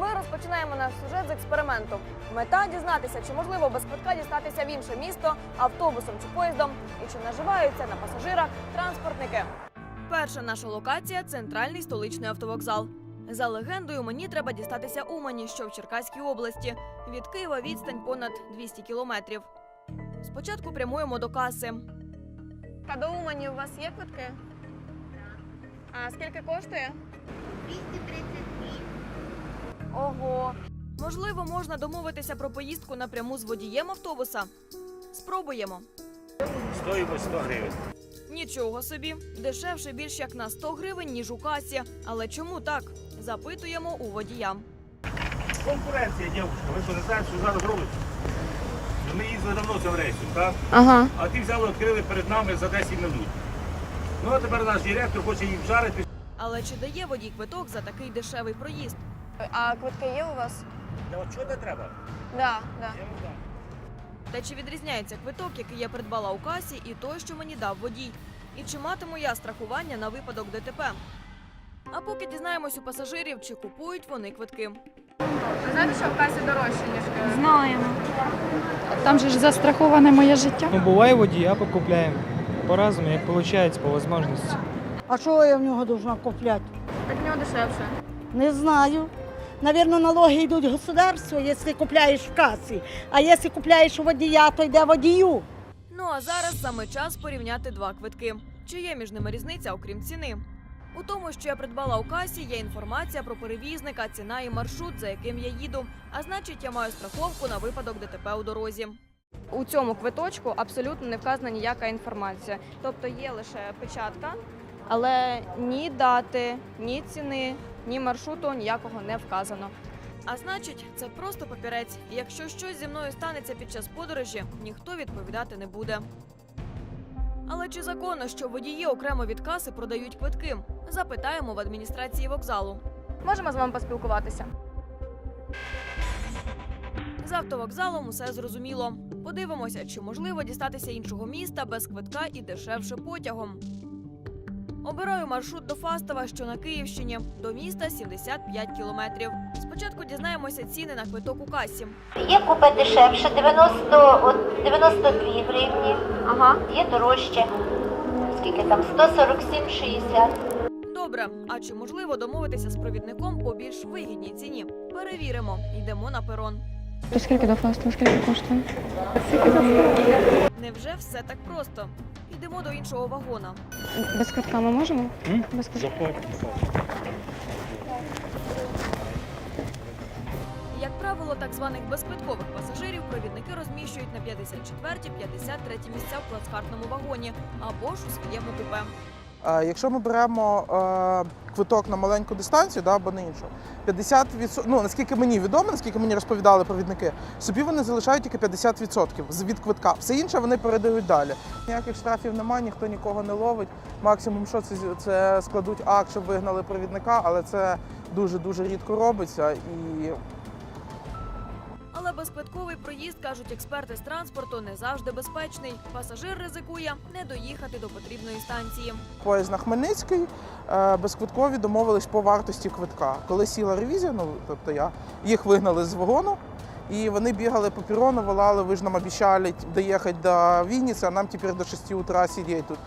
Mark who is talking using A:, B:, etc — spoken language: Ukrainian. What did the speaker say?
A: Ми розпочинаємо наш сюжет з експерименту. Мета дізнатися, чи можливо без квитка дістатися в інше місто автобусом чи поїздом, і чи наживаються на пасажирах транспортники. Перша наша локація центральний столичний автовокзал. За легендою, мені треба дістатися Умані, що в Черкаській області. Від Києва відстань понад 200 кілометрів. Спочатку прямуємо до каси. А до Умані у вас є квитки? А скільки коштує? 232. Ого. Можливо, можна домовитися про поїздку напряму з водієм автобуса. Спробуємо.
B: Стоїмость 100 гривень.
A: Нічого собі, дешевше більш як на 100 гривень, ніж у касі. Але чому так? Запитуємо у водія.
B: Конкуренція, дівчинка. Ви що не знаєте, що зараз робить? Ми їздили давно цим рейсом, так?
A: Ага.
B: А ті взяли, відкрили перед нами за 10 минут. Ну а тепер наш директор хоче їх вжарити.
A: Але чи дає водій квиток за такий дешевий проїзд? А квитки є у вас?
B: Та от треба?
A: Да, да.
B: Я вам дам.
A: Та чи відрізняється квиток, який я придбала у касі, і той, що мені дав водій? І чи матиму я страхування на випадок ДТП? А поки дізнаємось у пасажирів, чи купують вони квитки.
C: Ви знаєте, що в касі дорожче, ніж в
D: Знаємо. Там же ж застраховане моє життя.
E: Ну, буває водія покупляємо. По-разному, як виходить, по можливості.
F: А що я в нього должна купляти?
C: Так в нього дешевше.
F: Не знаю. Навірно, налоги йдуть государству, якщо купляєш в касі. А якщо купляєш у водія, то йде водію.
A: Ну а зараз саме час порівняти два квитки. Чи є між ними різниця, окрім ціни? У тому, що я придбала у касі, є інформація про перевізника, ціна і маршрут, за яким я їду. А значить, я маю страховку на випадок ДТП у дорозі. У цьому квиточку абсолютно не вказана ніяка інформація. Тобто є лише печатка, але ні дати, ні ціни, ні маршруту ніякого не вказано. А значить, це просто папірець. І Якщо щось зі мною станеться під час подорожі, ніхто відповідати не буде. Але чи законно, що водії окремо від каси продають квитки? Запитаємо в адміністрації вокзалу.
C: Можемо з вами поспілкуватися?
A: З автовокзалом усе зрозуміло. Подивимося, чи можливо дістатися іншого міста без квитка і дешевше потягом. Обираю маршрут до Фастова, що на Київщині. До міста 75 кілометрів. Спочатку дізнаємося ціни на квиток у касі.
G: Є купе дешевше 90, от 92 гривні,
C: Ага.
G: є дорожче. Скільки там? 147,60.
A: Добре, а чи можливо домовитися з провідником по більш вигідній ціні? Перевіримо. Йдемо на перон.
D: То скільки до фасту, скільки коштує?
A: Невже все так просто? Йдемо до іншого вагона.
D: Без квитка ми можемо? Без квитка.
A: Як правило, так званих безквиткових пасажирів провідники розміщують на 54-53 місця в плацкартному вагоні або ж у своєму купе.
H: Е, Якщо ми беремо е, квиток на маленьку дистанцію, да, або на іншу, 50%, ну наскільки мені відомо, наскільки мені розповідали провідники, собі вони залишають тільки 50% з- від квитка. Все інше вони передають далі. Ніяких штрафів немає, ніхто нікого не ловить. Максимум, що це, це складуть акт, щоб вигнали провідника, але це дуже дуже рідко робиться і
A: безквитковий проїзд, кажуть експерти з транспорту, не завжди безпечний. Пасажир ризикує не доїхати до потрібної станції.
H: Поїзд на Хмельницький е, безквиткові домовились по вартості квитка. Коли сіла ревізія, ну тобто я їх вигнали з вагону, і вони бігали по перрону, волали, ви ж нам обіцяли доїхати до Вінниці, а нам тепер до 6 утра сидіти тут.